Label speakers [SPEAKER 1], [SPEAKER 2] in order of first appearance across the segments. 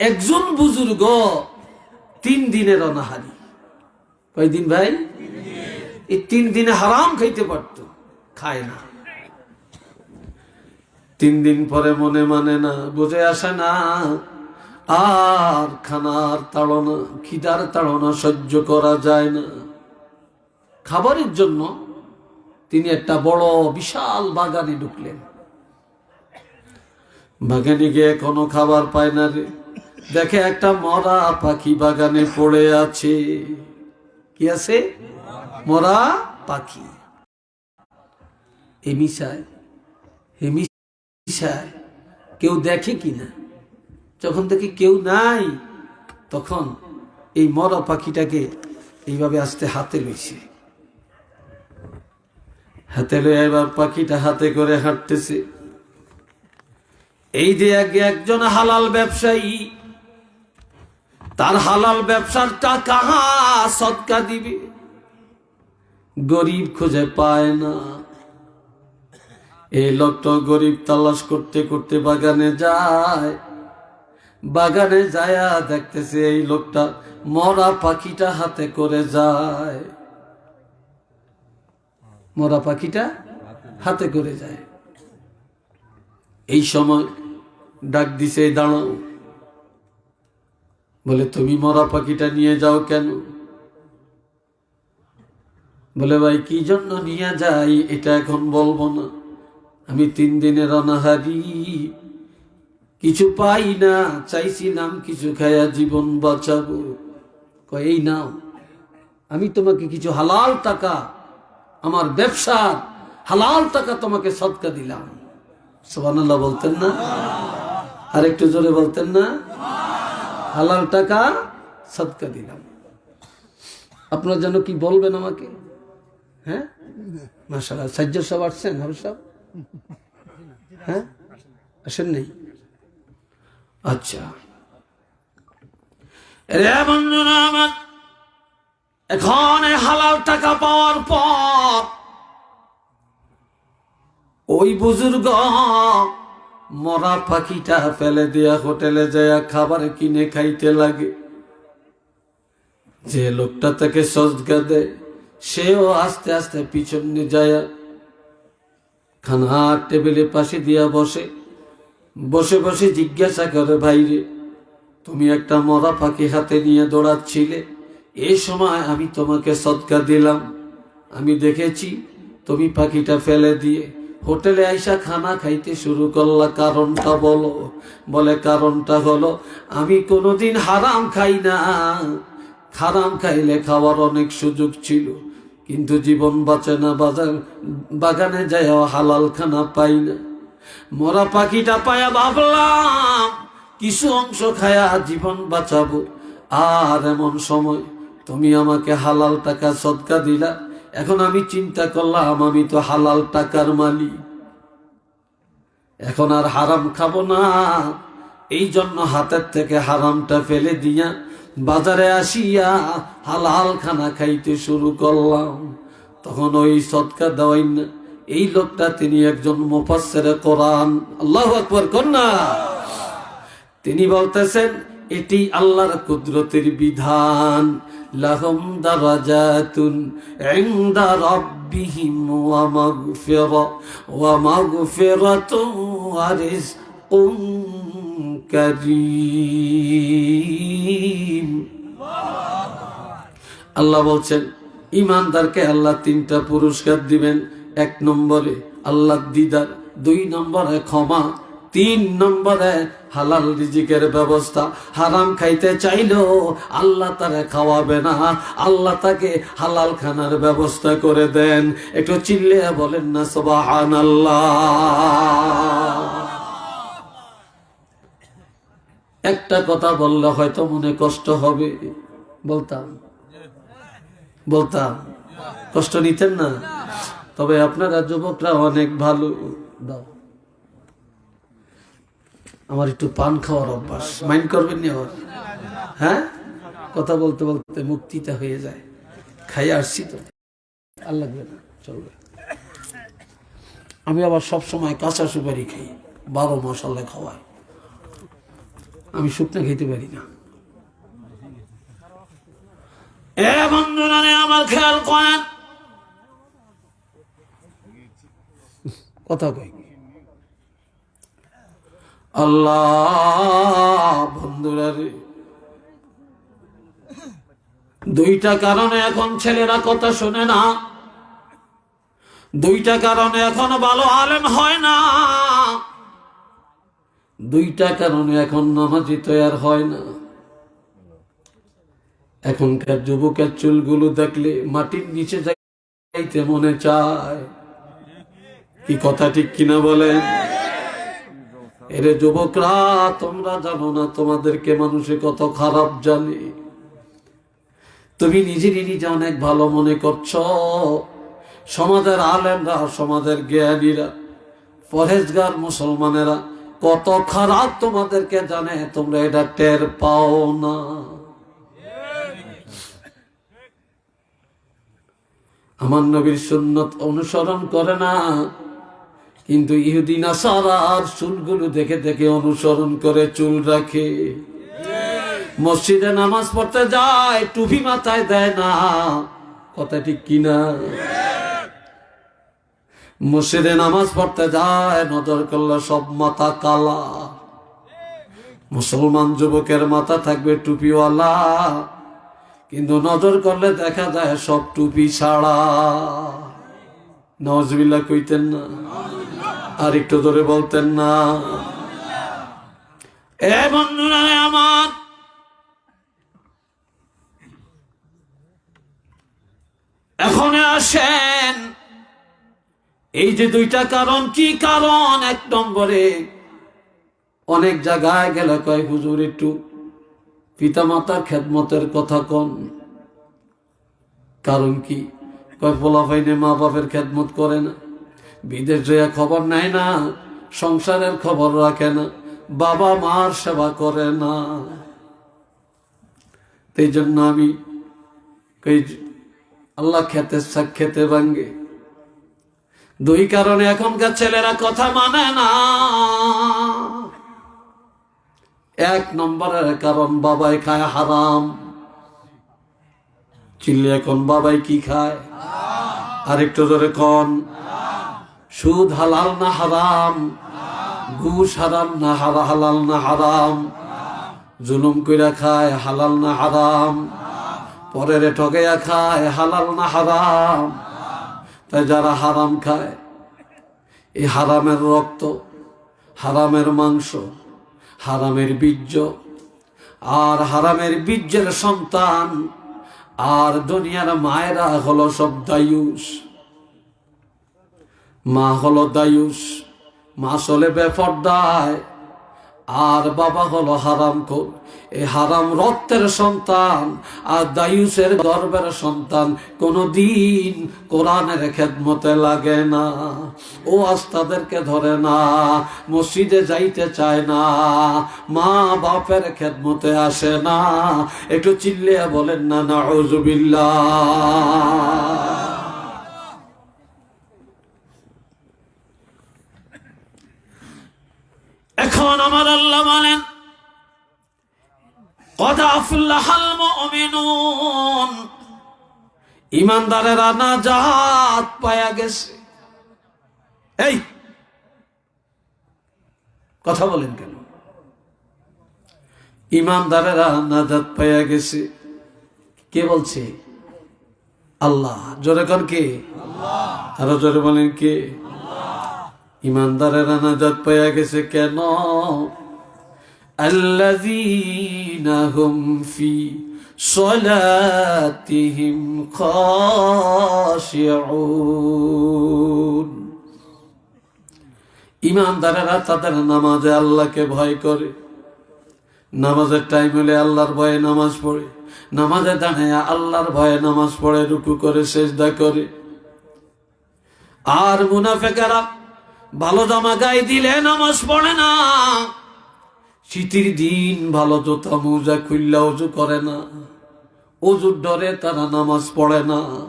[SPEAKER 1] একজন বুজুর্গ তিন দিনের অনাহারি কয়দিন ভাই? এই তিন দিনে হারাম খাইতে পারতো, খায় না। তিন দিন পরে মনে মানে না, বুঝে আসে না। আর খানার তাড়না, খিদার তাড়না সহ্য করা যায় না। খাবারের জন্য তিনি একটা বড়, বিশাল বাগানে ঢুকলেন। বাগানে গিয়ে কোনো খাবার পায় না রে। দেখে একটা মরা পাখি বাগানে পড়ে আছে। কি আছে? মরা পাখি। এমিশায় হেমিশায় কেউ দেখে কিনা যখন দেখি কেউ নাই, তখন এই মরা পাখিটাকে এইভাবে আসতে হাতে লইছে। হাতে লয়ে এবার পাখিটা হাতে করে হাঁটতেছে। এই যে একজন হালাল ব্যবসায়ী তার হালাল ব্যবসার টাকা সৎকা দিবে। গরিব খুঁজে পায় না। এই লোকটা গরিব তালাশ করতে করতে বাগানে যায়। বাগানে যায়া দেখতেছে এই লোকটা মরা পাখিটা হাতে করে যায়। মরা পাখিটা হাতে করে যায়। এই সময় ডাক দিছে "এই দাঁড়াও। বলে, তুমি মরা পাখিটা নিয়ে যাও কেন? বলে, ভাই, কি জন্য নিয়ে যাই, এটা এখন বলব না। আমি তিন দিনের অনাহারি কিছু পাই না চাইছিলাম কিছু খায়া জীবন বাঁচাবো। এই নাও, আমি তোমাকে কিছু হালাল টাকা, আমার ব্যবসার হালাল টাকা তোমাকে সৎকা দিলাম। সোহানাল্লাহ বলতেন না? আর একটু জোরে বলতেন না? হালাল টাকা সৎকা দিলাম। আপনার যেন কি বলবেন আমাকে? হ্যাঁ? মাসাল্লাহ সাজ্জর সব আসছেন হাবু সব হ্যাঁ? আসেন নেই? আচ্ছা। আমার, এখন হালাল টাকা পাওয়ার পর ওই বুজুর্গ মরা পাখিটা ফেলে দেয়া হোটেলে যায় খাবার কিনে খাইতে লাগে। যে লোকটা তাকে সজগা দেয়, সেও আস্তে আস্তে পিছনে যায়। খানা টেবিলের পাশে দিয়া বসে। বসে বসে জিজ্ঞাসা করে ভাইরে তুমি একটা মরা পাখি হাতে নিয়ে দৌড়াচ্ছিলে। এই সময় আমি তোমাকে সৎকার দিলাম। আমি দেখেছি তুমি পাখিটা ফেলে দিয়ে হোটেলে আইসা খানা খাইতে শুরু করলা, কারণটা বলো। বলে, কারণটা হলো, আমি কোনোদিন হারাম খাই না। হারাম খাইলে খাওয়ার অনেক সুযোগ ছিল, কিন্তু জীবন বাঁচে না, বাজার, বাগানে যায় হালাল খানা পাই না। মরা পাখিটা পায়া ভাবলাম, কিছু অংশ খায়া জীবন বাঁচাবো। আর এমন সময় তুমি আমাকে হালাল টাকা সদকা দিলা। এখন আমি চিন্তা করলাম, আমি তো হালাল টাকার মালিক। এখন আর হারাম খাব না। এই জন্য হাতের থেকে হারামটা ফেলে দিয়া বাজারে আসিয়া হালাল খানা খাইতে শুরু করলাম। তখন ওই সৎকা দেওয়াই না এই লোকটা তিনি একজন মুফাসসিরে কোরআন। আল্লাহু আকবার, কন্যা। তিনি বলতেছেন এটি আল্লাহর কুদরতের বিধান। লাহম আল্লাহ বলছেন, ইমানদারকে আল্লাহ তিনটা পুরস্কার দিবেন। এক নম্বরে আল্লাহ দিদার, দুই নম্বরে ক্ষমা, তিন নম্বরে হালাল রিজিকের ব্যবস্থা হারাম খাইতে চাইলেও আল্লাহ তারে খাওয়াবে না। আল্লাহ তাকে হালাল খানার ব্যবস্থা করে দেন। একটু চিল্লে বলেন না সবাহান একটা কথা বললে হয়তো মনে কষ্ট হবে। বলতাম। বলতাম। কষ্ট নিতেন না? তবে আপনারা যুবকরা অনেক ভালো। দাও। আমার একটু পান খাওয়ার অভ্যাস। মাইন্ড করবেন নি আমার হ্যাঁ? কথা বলতে বলতে মুক্তিটা হয়ে যায়। খাই আসছি তো। আর লাগবে না। চলবে। আমি আবার সব সময় কাঁচা সুপারি খাই। বারো মশালে খাওয়াই আমি শুকনা খেতে পারি না। আমার খেয়াল কথা কই? আল্লাহ, বন্ধুরা রে। দুইটা কারণে এখন ছেলেরা কথা শোনে না। দুইটা কারণে এখন ভালো আলেম হয় না। দুইটা কারণে এখন নামাজি তৈয়ার হয় না। এখনকার যুবকের চুলগুলো দেখলে মাটির নিচে যাইতে মনে চায়। কি কথা ঠিক কিনা বলেন? এরে যুবকরা, তোমরা জানো না তোমাদেরকে মানুষে কত খারাপ জানে। তুমি নিজেরই নিজে অনেক ভালো মনে করছ। সমাজের আলেমরা, সমাজের জ্ঞানীরা পরেজগার মুসলমানেরা কত খারাপ তোমাদেরকে জানে, তোমরা এটা টের পাও না। আমার নবীর সুন্নত অনুসরণ করে না। কিন্তু ইহুদি নাসারার চুলগুলো দেখে দেখে অনুসরণ করে চুল রাখে। মসজিদে নামাজ পড়তে যায়, টুপি মাথায় দেয় না। কথা ঠিক কিনা মসজিদে নামাজ পড়তে যায়, নজর করলে সব মাথা কালা। মুসলমান যুবকের মাথা থাকবে টুপিওয়ালা। কিন্তু নজর করলে দেখা যায় সব টুপি ছাড়া। নজবিল্লা কইতেন না। আর একটু ধরে বলতেন না। এ বন্ধুরা আমার। এখন আসেন। এই যে দুইটা কারণ, কি কারণ? এক নম্বরে, অনেক জায়গায় গেলে কয়, হুজুর, একটু পিতামাতার খেদমতের কথা কন। কারণ কি? কয় পোলা ভাইনে মা বাপের খেদমত করে না। বিদেশ জয়া খবর নেয় না, সংসারের খবর রাখে না, বাবা মার সেবা করে না। এই জন্য আমি আল্লাহ খেতে খেতে ভাঙ্গে। দুই কারণে এখনকার ছেলেরা কথা মানে না। এক নম্বরের কারণ, বাবাই খায় হারাম। চিল্লি এখন বাবাই কি খায়? আরেকটু ধরে কন। সুদ হালাল না হারাম, ঘুষ হারাম না হারা, হালাল না হারাম, জুলুম কইরা খায়, হালাল না হারাম, পরের ঠগাইয়া খায়, হালাল না হারাম। তাই যারা হারাম খায়, এই হারামের রক্ত, হারামের মাংস, হারামের বীর্য, আর হারামের বীর্যের সন্তান, আর দুনিয়ার মায়েরা হলো সব দায়ুষ। মা হলো দায়ুষ, মা চলে বেপর্দায় আর বাবা হলো হারাম খোর এই হারাম রক্তের সন্তান, আর দায়ুসের গর্বের সন্তান কোনদিন কোরআনের খেদমতে লাগে না। ও আজ তাদেরকে ধরে না, মসজিদে যাইতে চায় না, মা বাপের খেদমতে আসে না। একটু চিল্লিয়া বলেন না না এখন আমার আল্লাহ বলেন ইমানদারেরা না জাত পায়া গেছে। এই, কথা বলেন কেন? ইমানদারেরা নাজাত পাইয়া গেছে। কে বলছে? আল্লাহ। জোরে কর কে? আরও জোরে বলেন কে? ইমানদারেরা নাজাত পায়া গেছে কেন الذين هم في صلاتهم خاشعون ইমানদারেরা তাদের নামাজে আল্লাহকে ভয় করে নামাজের টাইম হলে আল্লাহর ভয়ে নামাজ পড়ে নামাজে দাঁড়ায় আল্লাহর ভয়ে নামাজ পড়ে রুকু করে সেজদা করে আর মুনাফেকেরা ভালো জামা গায়ে দিলে নামাজ পড়ে না। শীতের দিন ভালো জোতা মোজা খুললা অজু করে না। অজুর ডরে তারা নামাজ পড়ে না।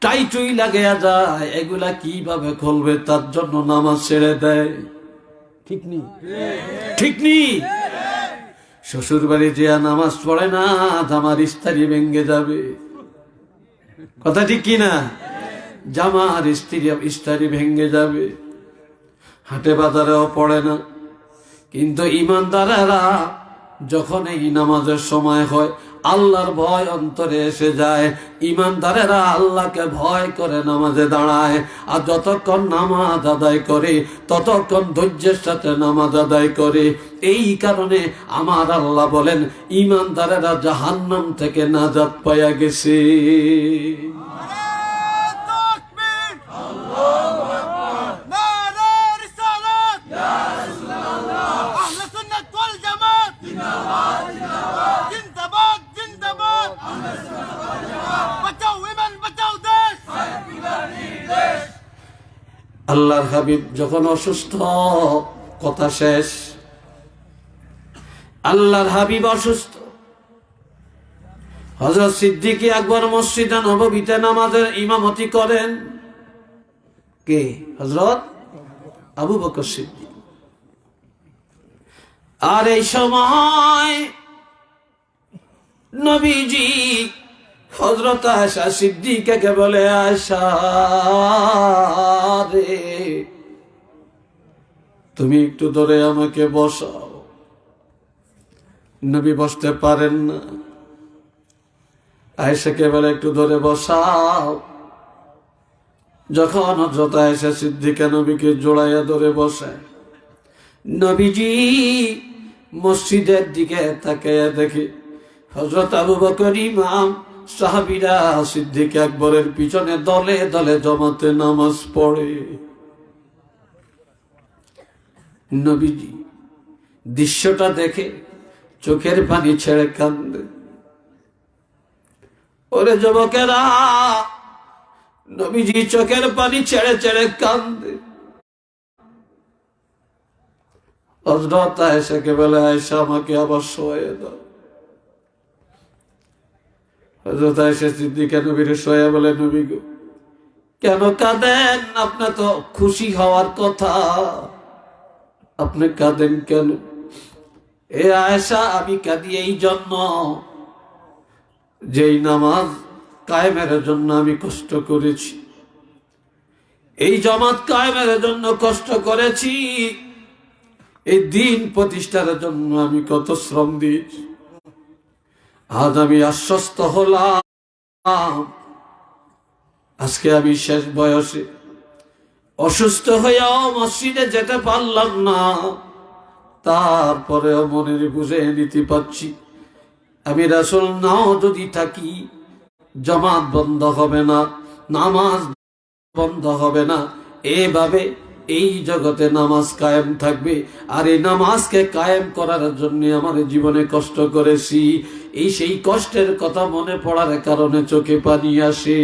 [SPEAKER 1] টাই টুই লাগাইয়া যায়, এগুলা কীভাবে খুলবে তার জন্য নামাজ ছেড়ে দেয়। ঠিক নি? ঠিক নি? শ্বশুর বাড়ি যে নামাজ পড়ে না আমার ইস্তারি ভেঙ্গে যাবে। কথা ঠিক কিনা? জামার স্ত্রী ইস্তারি ভেঙ্গে যাবে। হাটে বাজারেও পড়ে না। কিন্তু ইমানদারেরা যখন এই নামাজের সময় হয়, আল্লাহর ভয় অন্তরে এসে যায়। ইমানদারেরা আল্লাহকে ভয় করে নামাজে দাঁড়ায়। আর যতক্ষণ নামাজ আদায় করে, ততক্ষণ ধৈর্যের সাথে নামাজ আদায় করে। এই কারণে আমার আল্লাহ বলেন ইমানদারেরা জাহান্নাম থেকে নাজাদ পাইয়া গেছে। আল্লাহর হাবিব যখন অসুস্থ, কথা শেষ। আল্লাহর হাবিব অসুস্থ। হজরত সিদ্দিকী আকবর মসজিদে নববীতে নামাজের ইমামতি করেন। কে? হজরত আবু বকর সিদ্দিক। আর এই সময় নবীজি হজরত আয়সা সিদ্দিকাকে বলে আয়সা রে, তুমি একটু ধরে আমাকে বসাও। নবী বসতে পারেন না। আয়সাকে বলে, একটু ধরে বসাও। যখন হজরত আয়সা সিদ্দিকা নবীকে জোড়াইয়া ধরে বসায়, নবীজি মসজিদের দিকে তাকাইয়া দেখে হজরত আবু বকর ইমাম সাহাবিরা সিদ্দিক আকবরের পিছনে দলে দলে জমাতে নামাজ পড়ে। নবীজি দৃশ্যটা দেখে চোখের পানি ছেড়ে কান্দে। ওরে যুবকেরা, নবীজি চোখের পানি ছেড়ে ছেড়ে কান্দে। হজরত আয়েশাকে বলে, আয়েশা, আমাকে আবার শোয়ে দাও। হজরত আয়েশা সিদ্দিকা নবীর শোয়া বলে, নবী গো, কেন কাঁদেন? আপনার তো খুশি হওয়ার কথা। আপনি কাঁদেন কেন? এ আয়েশা, আমি কাঁদি এই জন্য। যেই নামাজ কায়েমের জন্য আমি কষ্ট করেছি, এই জমাত কায়েমের জন্য কষ্ট করেছি, এই দিন প্রতিষ্ঠার জন্য আমি কত শ্রম দিয়েছি। আজ আমি আশ্বস্ত হলাম। আজকে আমি শেষ বয়সে অসুস্থ হয়েও মসজিদে যেতে পারলাম না। তারপরেও মনের বুঝে নিতে পারছি। আমি রাসুল নাও যদি থাকি, জমাত বন্ধ হবে না, নামাজ বন্ধ হবে না। এভাবে এই জগতে নামাজ কায়েম থাকবে। আর এই নামাজকে কায়েম করার জন্য আমার জীবনে কষ্ট করেছি। এই সেই কষ্টের কথা মনে পড়ার কারণে চোখে পানি আসে।